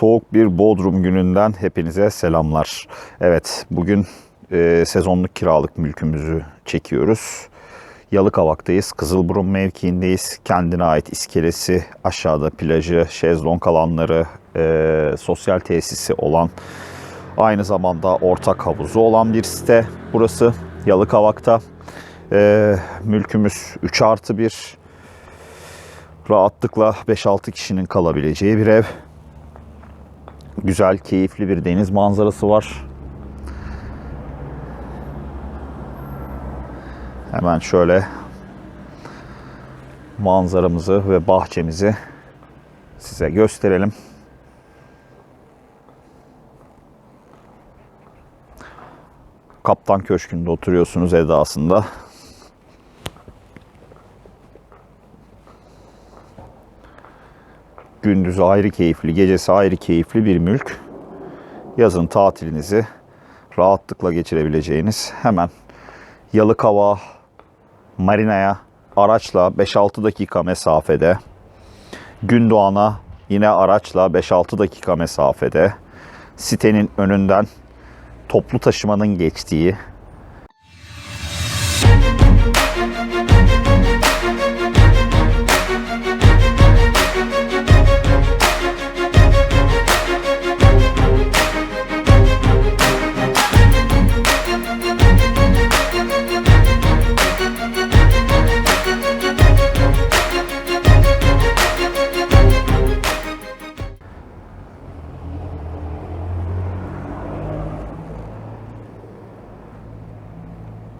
Soğuk bir Bodrum gününden hepinize selamlar. Evet, bugün e, sezonluk kiralık mülkümüzü çekiyoruz. Yalıkavak'tayız, Kızılburun mevkiindeyiz. Kendine ait iskelesi, aşağıda plajı, şezlong alanları, e, sosyal tesisi olan, aynı zamanda ortak havuzu olan bir site. Burası Yalıkavak'ta. E, mülkümüz 3 artı 1. Rahatlıkla 5-6 kişinin kalabileceği bir ev. Güzel, keyifli bir deniz manzarası var. Hemen şöyle manzaramızı ve bahçemizi size gösterelim. Kaptan Köşkü'nde oturuyorsunuz edasında. Gündüzü ayrı keyifli, gecesi ayrı keyifli bir mülk. Yazın tatilinizi rahatlıkla geçirebileceğiniz hemen Yalıkava marinaya araçla 5-6 dakika mesafede. Gündoğan'a yine araçla 5-6 dakika mesafede. Sitenin önünden toplu taşımanın geçtiği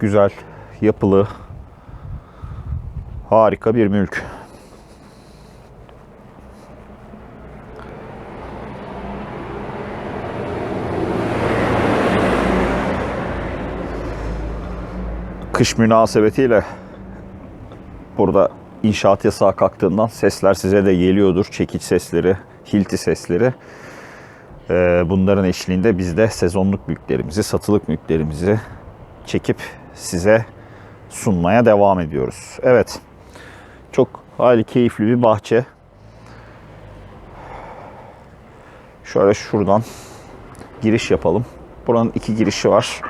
güzel, yapılı, harika bir mülk. Kış münasebetiyle burada inşaat yasağı kalktığından sesler size de geliyordur. Çekiç sesleri, hilti sesleri. Ee, Bunların eşliğinde biz de sezonluk mülklerimizi, satılık mülklerimizi çekip size sunmaya devam ediyoruz. Evet. Çok hali keyifli bir bahçe. Şöyle şuradan giriş yapalım. Buranın iki girişi var.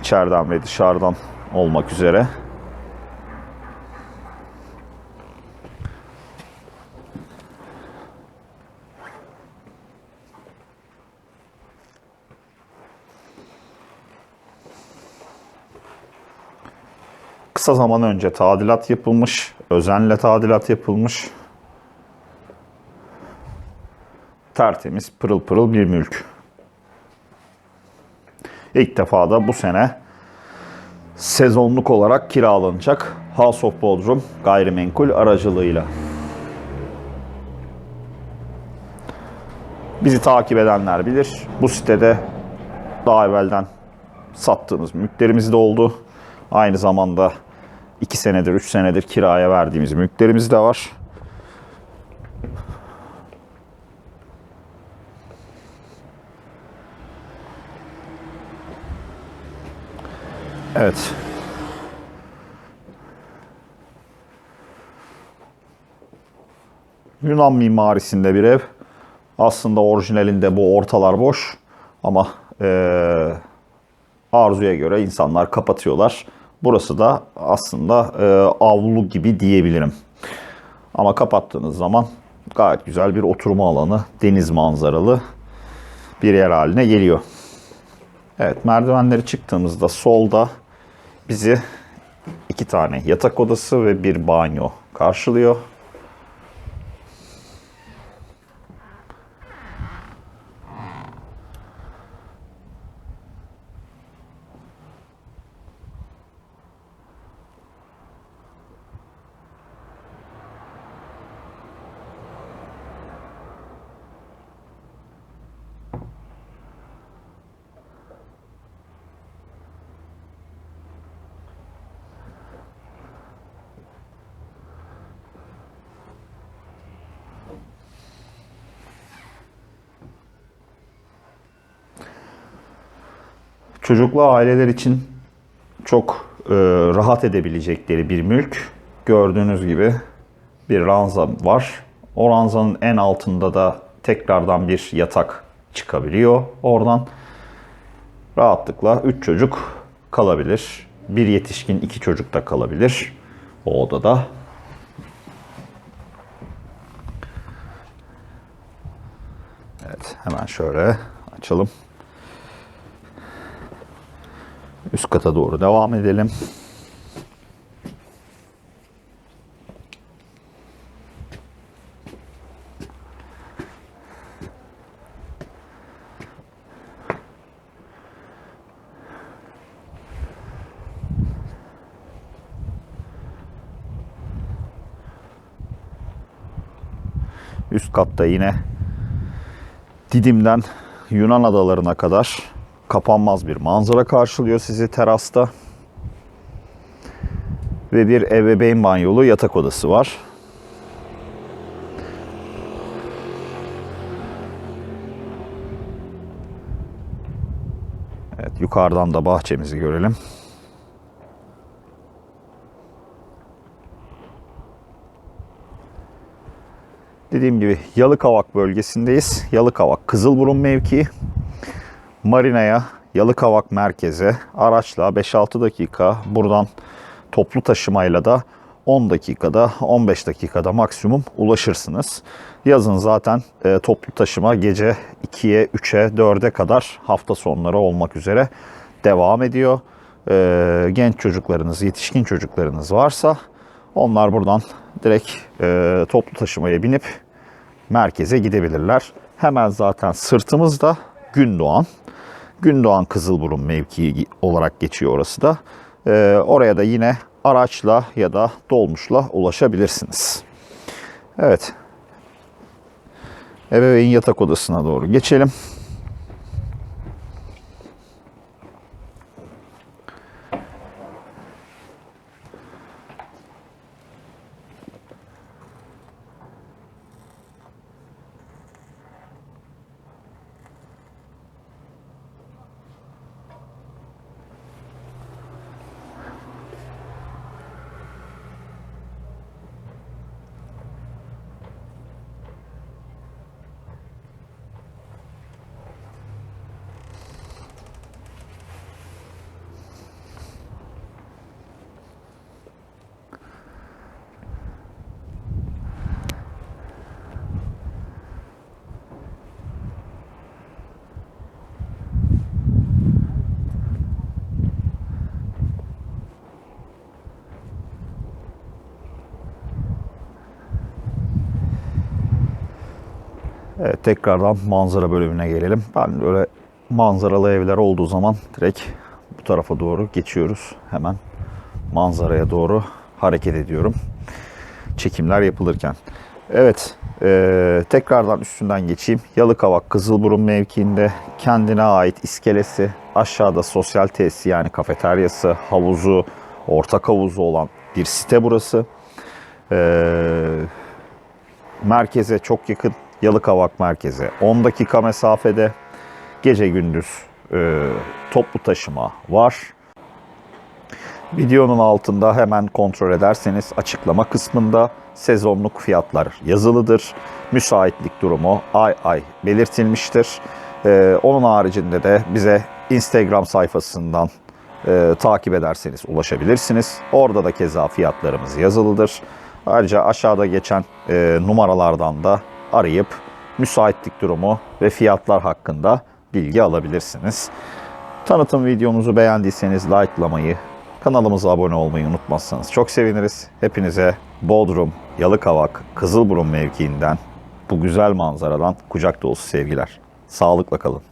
İçeriden ve dışarıdan olmak üzere. Kısa zaman önce tadilat yapılmış, özenle tadilat yapılmış. Tertemiz, pırıl pırıl bir mülk. İlk defa da bu sene sezonluk olarak kiralanacak House of Bodrum gayrimenkul aracılığıyla. Bizi takip edenler bilir. Bu sitede daha evvelden sattığımız mülklerimiz de oldu. Aynı zamanda 2 senedir, 3 senedir kiraya verdiğimiz mülklerimiz de var. Evet. Yunan mimarisinde bir ev. Aslında orijinalinde bu ortalar boş ama eee arzuya göre insanlar kapatıyorlar. Burası da aslında e, avlu gibi diyebilirim. Ama kapattığınız zaman gayet güzel bir oturma alanı, deniz manzaralı bir yer haline geliyor. Evet merdivenleri çıktığımızda solda bizi iki tane yatak odası ve bir banyo karşılıyor. Çocuklu aileler için çok e, rahat edebilecekleri bir mülk. Gördüğünüz gibi bir ranza var. O ranzanın en altında da tekrardan bir yatak çıkabiliyor oradan. Rahatlıkla 3 çocuk kalabilir. Bir yetişkin, iki çocuk da kalabilir o odada. Evet, hemen şöyle açalım. Üst kata doğru devam edelim. Üst katta yine Didim'den Yunan adalarına kadar kapanmaz bir manzara karşılıyor sizi terasta. Ve bir ebeveyn banyolu yatak odası var. Evet, yukarıdan da bahçemizi görelim. Dediğim gibi Yalıkavak bölgesindeyiz. Yalıkavak Kızılburun mevkii. Marina'ya, Yalıkavak merkeze araçla 5-6 dakika buradan toplu taşımayla da 10 dakikada 15 dakikada maksimum ulaşırsınız. Yazın zaten e, toplu taşıma gece 2'ye 3'e 4'e kadar hafta sonları olmak üzere devam ediyor. E, genç çocuklarınız, yetişkin çocuklarınız varsa onlar buradan direkt e, toplu taşımaya binip merkeze gidebilirler. Hemen zaten sırtımızda Gündoğan. Gündoğan Kızılburun mevkii olarak geçiyor orası da. Ee, oraya da yine araçla ya da dolmuşla ulaşabilirsiniz. Evet. Ebeveyn yatak odasına doğru geçelim. Evet, tekrardan manzara bölümüne gelelim. Ben böyle manzaralı evler olduğu zaman direkt bu tarafa doğru geçiyoruz. Hemen manzaraya doğru hareket ediyorum. Çekimler yapılırken. Evet, e, tekrardan üstünden geçeyim. Yalıkavak Kızılburun mevkiinde kendine ait iskelesi, aşağıda sosyal tesisi yani kafeteryası, havuzu, ortak havuzu olan bir site burası. Eee merkeze çok yakın. Yalıkavak merkeze 10 dakika mesafede. Gece gündüz e, toplu taşıma var. Videonun altında hemen kontrol ederseniz açıklama kısmında sezonluk fiyatlar yazılıdır. Müsaitlik durumu ay ay belirtilmiştir. E, onun haricinde de bize Instagram sayfasından e, takip ederseniz ulaşabilirsiniz. Orada da keza fiyatlarımız yazılıdır. Ayrıca aşağıda geçen e, numaralardan da arayıp müsaitlik durumu ve fiyatlar hakkında bilgi alabilirsiniz. Tanıtım videomuzu beğendiyseniz likelamayı, kanalımıza abone olmayı unutmazsanız çok seviniriz. Hepinize Bodrum, Yalıkavak, Kızılburun mevkiinden bu güzel manzaradan kucak dolusu sevgiler. Sağlıkla kalın.